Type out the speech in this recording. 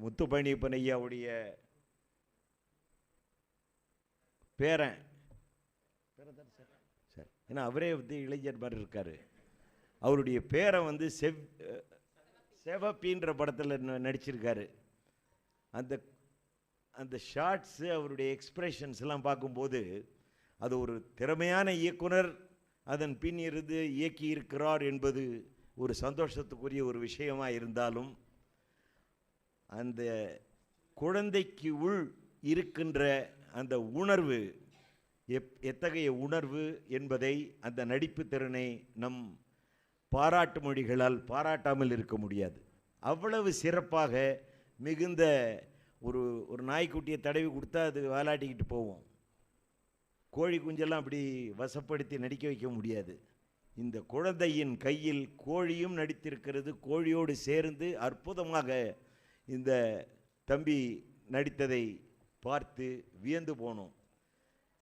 முத்துப்பயணியப்பன் ஐயாவுடைய பேரன். Sir. Sir ஏன்னா அவரே வந்து இளைஞர் மாதிரி இருக்கார். அவருடைய பேரை வந்து செவ் செவப்பின்ற படத்தில் நடிச்சிருக்காரு. அந்த அந்த ஷார்ட்ஸு அவருடைய எக்ஸ்பிரஷன்ஸ் எல்லாம் பார்க்கும்போது அது ஒரு திறமையான இயக்குனர் அதன் பின் இருந்து இயக்கியிருக்கிறார் என்பது ஒரு சந்தோஷத்துக்குரிய ஒரு விஷயமாக இருந்தாலும் அந்த குழந்தைக்கு உள் இருக்கின்ற அந்த உணர்வு எப் எத்தகைய உணர்வு என்பதை அந்த நடிப்பு திறனை நம் பாராட்டு மொழிகளால் பாராட்டாமல் இருக்க முடியாது. அவ்வளவு சிறப்பாக மிகுந்த ஒரு ஒரு நாய்க்குட்டியை தடவி கொடுத்தா அது வாலாட்டிக்கிட்டு போவோம். கோழி குஞ்செல்லாம் அப்படி வசப்படுத்தி நடிக்க வைக்க முடியாது. இந்த குழந்தையின் கையில் கோழியும் நடித்திருக்கிறது. கோழியோடு சேர்ந்து அற்புதமாக இந்த தம்பி நடித்ததை பார்த்து வியந்து போனோம்.